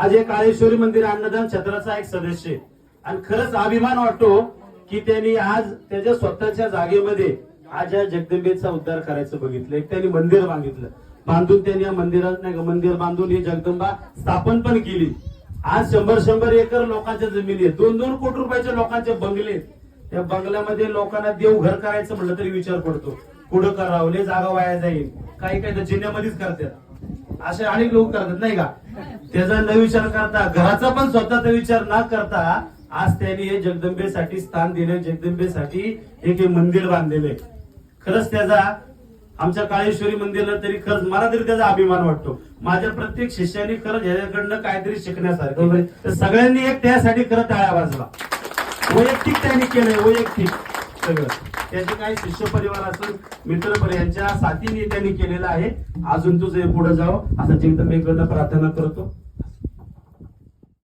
आज हे काळेश्वरी मंदिर अन्नदान क्षेत्राचा एक सदस्य आहे. आणि खरंच अभिमान वाटतो की त्यांनी आज त्याच्या स्वतःच्या जागेमध्ये आज या जगदंबेचा उद्धार करायचं बघितलं. एक त्यांनी मंदिर बांधितलं. बांधून त्यांनी या मंदिरात नाही मंदिर बांधून ही जगदंबा स्थापन पण केली. आज शंभर शंभर एकर लोकांच्या जमिनी आहेत. दोन दोन कोटी रुपयाच्या लोकांचे बंगले आहेत. त्या बंगल्यामध्ये लोकांना देवघर करायचं म्हटलं तरी विचार पडतो. कुठं करावं? लय जागा वाया जाईल. काही काही तर करतात. असे अनेक लोक करतात नाही का? त्याचा न विचार करता घराचा पण स्वतःचा विचार न करता आज त्यांनी हे जगदंबेसाठी स्थान दिले. जगदंबेसाठी एक हे मंदिर बांधलेले खरंच त्याचा आमच्या काळेश्वरी मंदिरला तरी खरंच मला तरी त्याचा अभिमान वाटतो. माझ्या प्रत्येक शिष्याने खरंच ह्याच्याकडनं काहीतरी शिकण्यासारखं तर सगळ्यांनी एक त्यासाठी खरं टाळ्या वाजला वैयक्तिक त्यांनी केलंय वैयक्तिक सगळं. त्याचे काही शिष्य परिवार असून मित्र यांच्या साथीने त्यांनी केलेलं आहे. अजून तुझं पुढे जावं. असं जगदंबेकडनं प्रार्थना करतो.